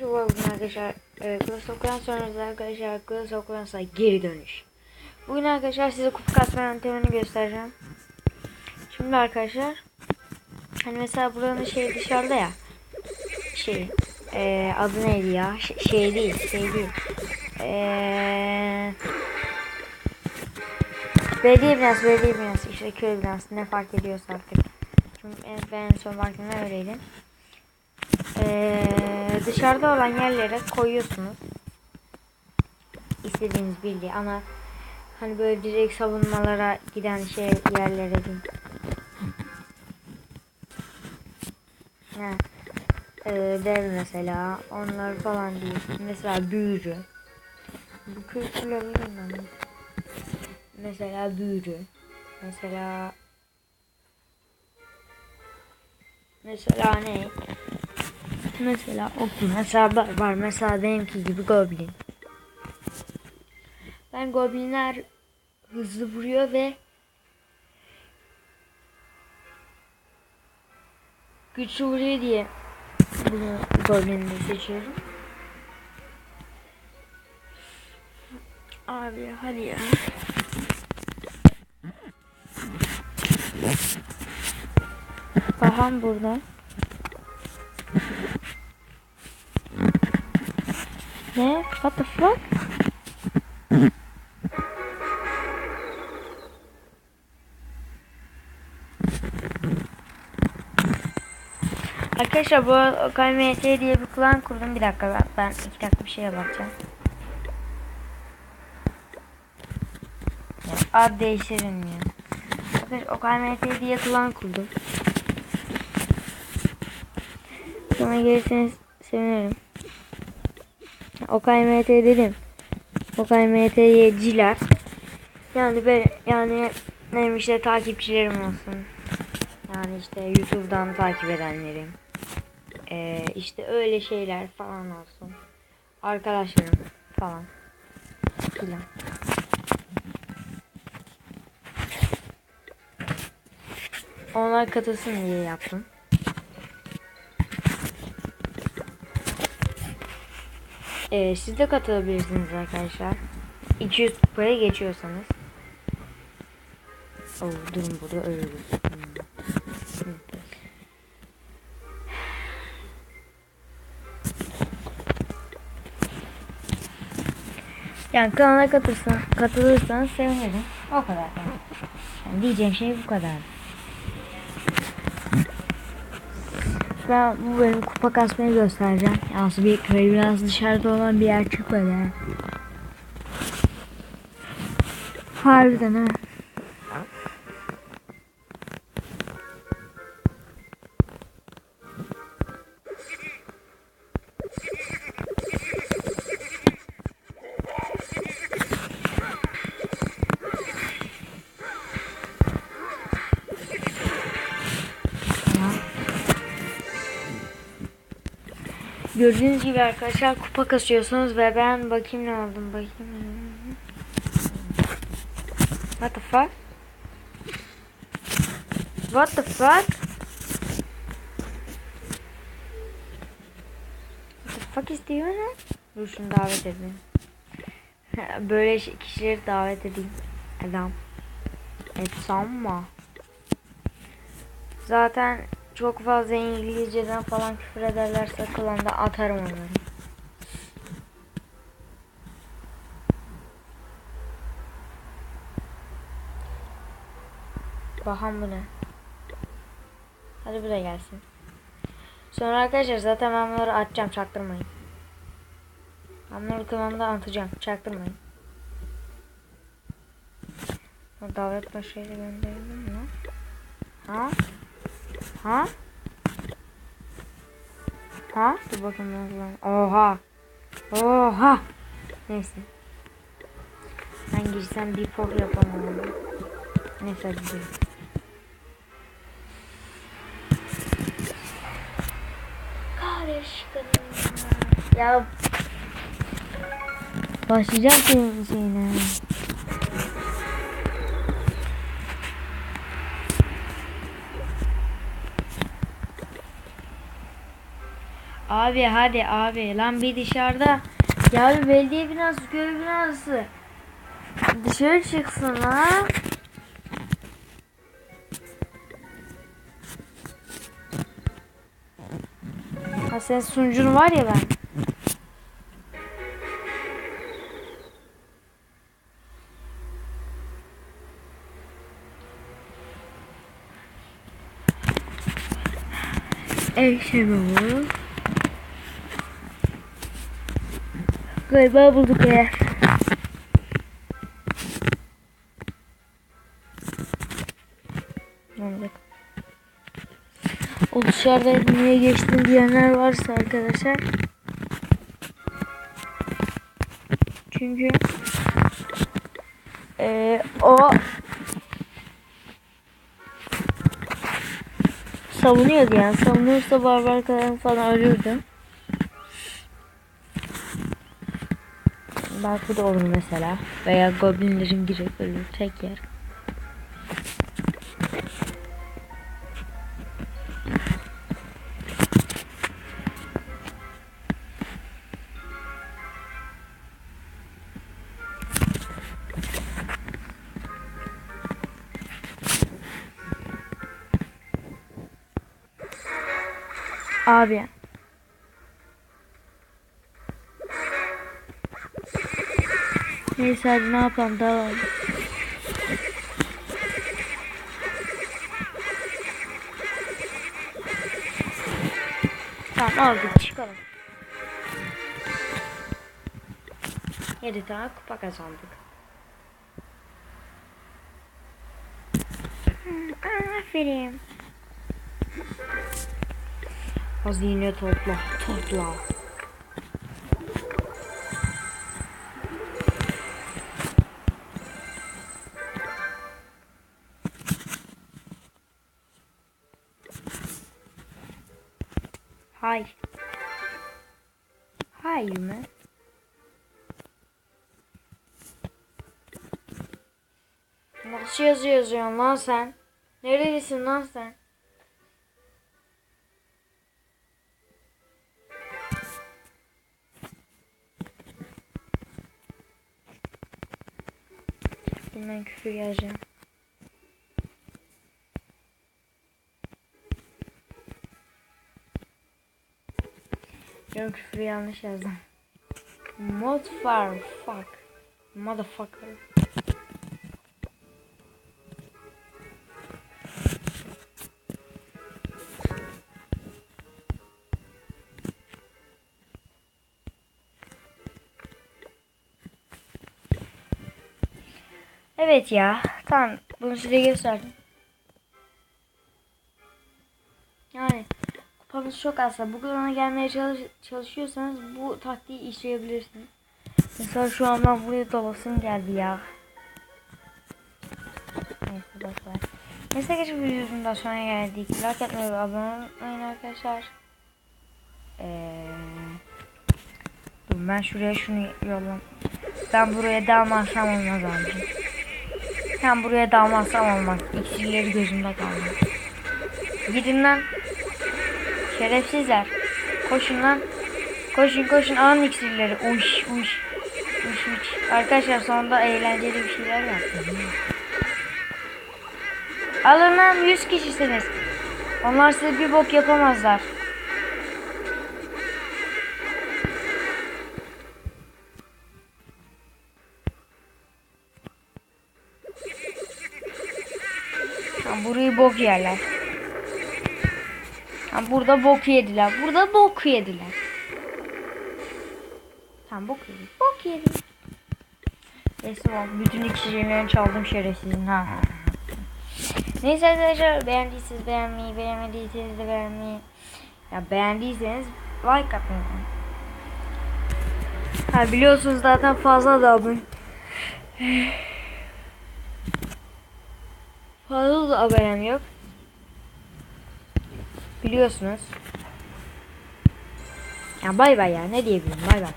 Merhaba arkadaşlar. E, Clash of Clans oynuyoruz arkadaşlar. Clash of Clans'a geri dönüş. Bugün arkadaşlar size kupa kasma yöntemini göstereceğim. Şimdi arkadaşlar hani mesela buranın şey dışarıda ya şey e, adı neydi ya Ş- şey değil şey değil e, belediye binası belediye binası işte köy binası ne fark ediyorsa artık. En, ben en son baktığımda öyleydi. Ee, dışarıda olan yerlere koyuyorsunuz. İstediğiniz bildiği ama hani böyle direkt savunmalara giden şey yerlere değil. Ha. Ee, dev mesela onlar falan değil. Mesela büyücü. Bu kültürleri bilmem. Mesela büyücü. Mesela Mesela ne? Mesela okul mesela var, var. Mesela benimki gibi goblin. Ben goblinler hızlı vuruyor ve güçlü vuruyor diye bunu goblinleri seçiyorum. Abi hadi ya. Baham burada. Ne? What the fuck? Arkadaşlar bu KMT diye bir klan kurdum. Bir dakika ben, iki dakika bir şeye bakacağım. Ya, ad değiştirilmiyor. Arkadaşlar o KMT diye klan kurdum. Sonra gelirseniz sevinirim. OKMT dedim. OKMT'ciler. Yani ben yani benim işte takipçilerim olsun. Yani işte YouTube'dan takip edenlerim. Ee, işte öyle şeyler falan olsun. Arkadaşlarım falan. Filan. Onlar katılsın diye yaptım. Ee, siz de katılabilirsiniz arkadaşlar. 200 kupaya geçiyorsanız. Oo, durun burada ölürüz. Yani kanala katılırsan, katılırsanız sevinirim. O kadar. Yani diyeceğim şey bu kadar. Ben bu bölüm kupa kasmayı göstereceğim. Yalnız bir köy biraz dışarıda olan bir yer çıkmadı. ha. Harbiden ha. Gördüğünüz gibi arkadaşlar kupa kasıyorsunuz ve ben bakayım ne aldım bakayım. What the fuck? What the fuck? What the fuck istiyorlar? Dur şunu davet edeyim. Böyle ş- kişileri davet edeyim. Adam. Etsam mı? Zaten çok fazla İngilizceden falan küfür ederlerse klanda atarım onları. Bahan bu ne? Hadi bu da gelsin. Sonra arkadaşlar zaten ben bunları atacağım çaktırmayın. Ben bunları kanalımda atacağım çaktırmayın. Davet başıyla gönderelim mi? Ha? Ha? Ha? Dur oldu lan. Oha. Oha. Neyse. Ben girsem bir pop yapamam. Neyse hadi gidelim. Ya. Başlayacağım senin şeyine. Abi hadi abi lan bir dışarıda. Ya bir belediye binası köy binası. Dışarı çıksın lan. Ha sen sunucun var ya ben. Eşemi Galiba bulduk ya. Anladık. O dışarıda niye geçtin diyenler varsa arkadaşlar. Çünkü eee o savunuyordu yani. Savunuyorsa barbar kadar falan ölürdü. Belki da olur mesela. Veya goblinlerin girip ölür tek yer. Abi. Neyse hadi ne yapalım devam. Tamam aldık çıkalım. 7 tane kupa kazandık. Aferin. Hazine topla, topla. Hay. Hay mı? Nasıl yazı yazıyorsun lan sen? Nerelisin lan sen? Ben küfür yazacağım. Yok küfür yanlış yazdım. Motfar fuck. Motherfucker. Evet ya. Tamam. Bunu size gösterdim. Kupamız çok azsa bu klana gelmeye çalış çalışıyorsanız bu taktiği işleyebilirsiniz. Mesela şu an ben buraya dolasım geldi ya. Neyse boşver. Neyse geçip videomuzun da sonuna geldik. Like atmayı ve abone olmayı arkadaşlar. Ee, dur ben şuraya şunu yollam. Ben buraya dalmazsam olmaz abicim. Ben buraya dalmazsam olmaz. İksirleri gözümde kaldı. Gidin lan. Şerefsizler. Koşun lan. Koşun koşun alın iksirleri. Uş uş. Uş uş. Arkadaşlar sonunda eğlenceli bir şeyler yaptım. Alın lan 100 kişisiniz. Onlar size bir bok yapamazlar. Burayı bok yerler. Ha, burada bok yediler. Burada bok yediler. Tamam bok yedim. Bok yedim. Neyse bak bütün iksirlerini çaldım şerefsizin ha. Neyse arkadaşlar beğendiyseniz beğenmeyi, beğenmediyseniz de beğenmeyi. Ya beğendiyseniz like atmayı. Ha biliyorsunuz zaten fazla da abone. Fazla da abonem yok. Biliyorsunuz. Ya bay bay ya ne diyebilirim bay bay.